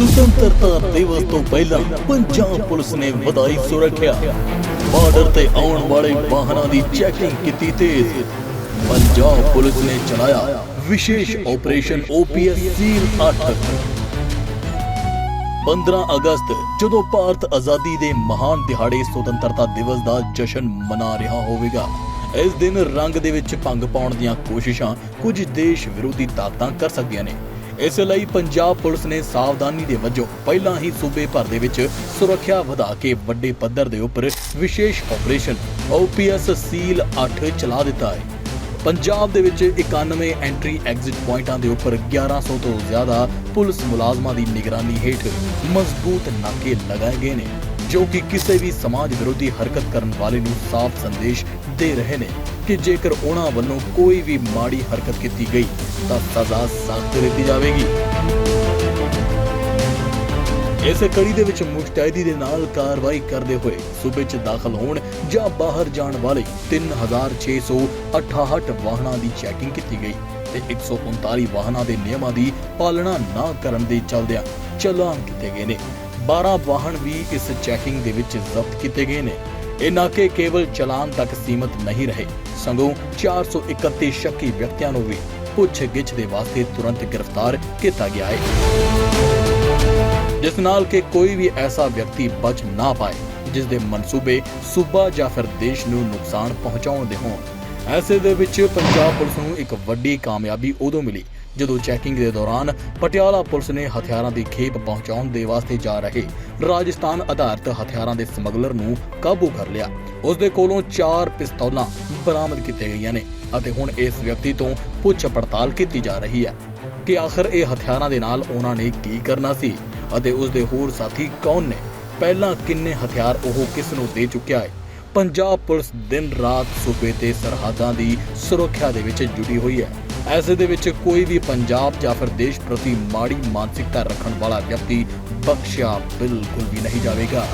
ਸੁਤੰਤਰਤਾ ਦਿਵਸ ਤੋਂ ਪਹਿਲਾਂ ਪੰਜਾਬ ਪੁਲਿਸ ਨੇ ਵਧਾਈ ਸੁਰੱਖਿਆ। ਬਾਰਡਰ ਤੇ ਆਉਣ ਵਾਲੇ ਵਾਹਨਾਂ ਦੀ ਚੈਕਿੰਗ ਕੀਤੀ ਤੇਜ਼। ਪੰਜਾਬ ਪੁਲਿਸ ਨੇ ਚਲਾਇਆ ਵਿਸ਼ੇਸ਼ ਆਪਰੇਸ਼ਨ ਓਪੀਐਸ ਸੀਲ 8 15 ਅਗਸਤ, ਜਦੋਂ ਭਾਰਤ ਆਜ਼ਾਦੀ ਦੇ ਮਹਾਨ ਦਿਹਾੜੇ ਸੁਤੰਤਰਤਾ ਦਿਵਸ ਦਾ ਜਸ਼ਨ ਮਨਾ ਰਿਹਾ ਹੋਵੇਗਾ, ਇਸ ਦਿਨ ਰੰਗ ਦੇ ਵਿੱਚ ਭੰਗ ਪਾਉਣ ਦੀਆਂ ਕੋਸ਼ਿਸ਼ਾਂ ਕੁਝ ਦੇਸ਼ ਵਿਰੋਧੀ ਤਾਕਤਾਂ ਕਰ ਸਕਦੀਆਂ ਨੇ। ਇਸ ਲਈ ਪੰਜਾਬ ਪੁਲਿਸ ਨੇ ਸਾਵਧਾਨੀ ਦੇ ਵਜੋਂ ਪਹਿਲਾਂ ਹੀ ਸੂਬੇ ਭਰ ਦੇ ਵਿੱਚ ਸੁਰੱਖਿਆ ਵਧਾ ਕੇ ਵੱਡੇ ਪੱਧਰ ਦੇ ਉੱਪਰ ਵਿਸ਼ੇਸ਼ ਆਪਰੇਸ਼ਨ ਓਪੀਐਸ ਸੀਲ 8 ਚਲਾ ਦਿੱਤਾ ਹੈ। ਪੰਜਾਬ ਦੇ ਵਿੱਚ 91 ਐਂਟਰੀ ਐਗਜ਼ਿਟ ਪੁਆਇੰਟਾਂ ਦੇ ਉੱਪਰ 1100 ਤੋਂ ਜ਼ਿਆਦਾ ਪੁਲਿਸ ਮੁਲਾਜ਼ਮਾਂ ਦੀ ਨਿਗਰਾਨੀ ਹੇਠ ਮਜ਼ਬੂਤ ਨਾਕੇ ਲਗਾਏ ਗਏ ਨੇ। ਜੋ ਕਿ ਕਿਸੇ ਵੀ ਸਮਾਜ ਵਿਰੋਧੀ ਹਰਕਤ ਕਰਨ ਵਾਲੇ ਨੂੰ ਸਾਫ਼ ਸੰਦੇਸ਼ ਦੇ ਰਹੇ ਨੇ ਕਿ ਜੇਕਰ ਉਹਨਾਂ ਵੱਲੋਂ ਕੋਈ ਵੀ ਮਾੜੀ ਹਰਕਤ ਕੀਤੀ ਗਈ, ਤਾਂ ਸਜ਼ਾ ਸਖਤ ਦਿੱਤੀ ਜਾਵੇਗੀ। ਇਸੇ ਕੜੀ ਦੇ ਵਿੱਚ ਮੁਸ਼ਤੈਦੀ ਦੇ ਨਾਲ ਕਾਰਵਾਈ ਕਰਦੇ ਹੋਏ ਸੂਬੇ 'ਚ ਦਾਖਲ ਹੋਣ ਜਾਂ ਬਾਹਰ ਜਾਣ ਵਾਲੇ 3668 ਵਾਹਨਾਂ ਦੀ ਚੈਕਿੰਗ ਕੀਤੀ ਗਈ ਤੇ 139 ਵਾਹਨਾਂ ਦੇ ਨਿਯਮਾਂ ਦੀ ਪਾਲਣਾ ਨਾ ਕਰਨ ਦੇ ਚਲਦਿਆਂ ਚਲਾਨ ਕੀਤੇ ਗਏ ਨੇ। 12 ਵਾਹਨ ਵੀ ਇਸ ਚੈਕਿੰਗ ਦੇ ਵਿੱਚ ਜ਼ਬਤ ਕੀਤੇ ਗਏ ਨੇ। ਇਹ ਨਾਕੇ ਕੇਵਲ ਚਲਾਨ ਤੱਕ ਸੀਮਤ ਨਹੀਂ ਰਹੇ। ਸਗੋਂ 431 ਸ਼ੱਕੀ ਵਿਅਕਤੀਆਂ ਨੂੰ ਵੀ ਪੁੱਛਗਿੱਛ ਦੇ ਵਾਸਤੇ ਤੁਰੰਤ ਗ੍ਰਿਫਤਾਰ ਕੀਤਾ ਗਿਆ ਹੈ। ਜਿਸ ਨਾਲ ਕਿ ਕੋਈ ਵੀ ਐਸਾ ਵਿਅਕਤੀ ਬਚ ਨਾ ਪਾਏ, ਜਿਸ ਦੇ ਮਨਸੂਬੇ ਸੂਬਾ ਜਾਂ ਫਿਰ ਦੇਸ਼ ਨੂੰ ਨੁਕਸਾਨ ਪਹੁੰਚਾਉਣ ਦੇ ਹੋਣ। ਐਸੇ ਦੇ ਵਿੱਚ ਪੰਜਾਬ ਪੁਲਿਸ ਨੂੰ ਇੱਕ ਵੱਡੀ ਕਾਮਯਾਬੀ ਉਦੋਂ ਮਿਲੀ ਜਦੋਂ ਚੈਕਿੰਗ ਦੇ ਦੌਰਾਨ ਪਟਿਆਲਾ ਪੁਲਿਸ ਨੇ ਹਥਿਆਰਾਂ ਦੀ ਖੇਪ ਪਹੁੰਚਾਉਣ ਦੇ ਵਾਸਤੇ ਜਾ ਰਹੇ ਰਾਜਸਥਾਨ ਆਧਾਰਿਤ ਹਥਿਆਰਾਂ ਦੇ ਸਮਗਲਰ ਨੂੰ ਕਾਬੂ ਕਰ ਲਿਆ। ਉਸ ਦੇ ਕੋਲੋਂ 4 ਪਿਸਤੌਲਾਂ ਬਰਾਮਦ ਕੀਤੀਆਂ ਗਈਆਂ ਨੇ ਅਤੇ ਹੁਣ ਇਸ ਵਿਅਕਤੀ ਤੋਂ ਪੁੱਛ ਪੜਤਾਲ ਕੀਤੀ ਜਾ ਰਹੀ ਹੈ ਕਿ ਆਖਰ ਇਹ ਹਥਿਆਰਾਂ ਦੇ ਨਾਲ ਉਹਨਾਂ ਨੇ ਕੀ ਕਰਨਾ ਸੀ ਅਤੇ ਉਸ ਦੇ ਹੋਰ ਸਾਥੀ ਕੌਣ ਨੇ? ਪਹਿਲਾਂ ਕਿੰਨੇ ਹਥਿਆਰ ਉਹ ਕਿਸ ਨੂੰ ਦੇ ਚੁੱਕਿਆ ਹੈ? ਪੰਜਾਬ ਪੁਲਿਸ ਦਿਨ ਰਾਤ ਸੂਬੇ ਤੇ ਸਰਹੱਦਾਂ ਦੀ ਸੁਰੱਖਿਆ ਦੇ ਵਿੱਚ ਜੁਟੀ ਹੋਈ ਹੈ। ਐਸੇ ਦੇ ਵਿੱਚ ਕੋਈ ਵੀ ਪੰਜਾਬ ਜਾਂ ਫਿਰ ਦੇਸ਼ ਪ੍ਰਤੀ ਮਾੜੀ ਮਾਨਸਿਕਤਾ ਰੱਖਣ ਵਾਲਾ ਵਿਅਕਤੀ ਬਖਸ਼ਿਆ ਬਿਲਕੁਲ ਵੀ ਨਹੀਂ ਜਾਵੇਗਾ।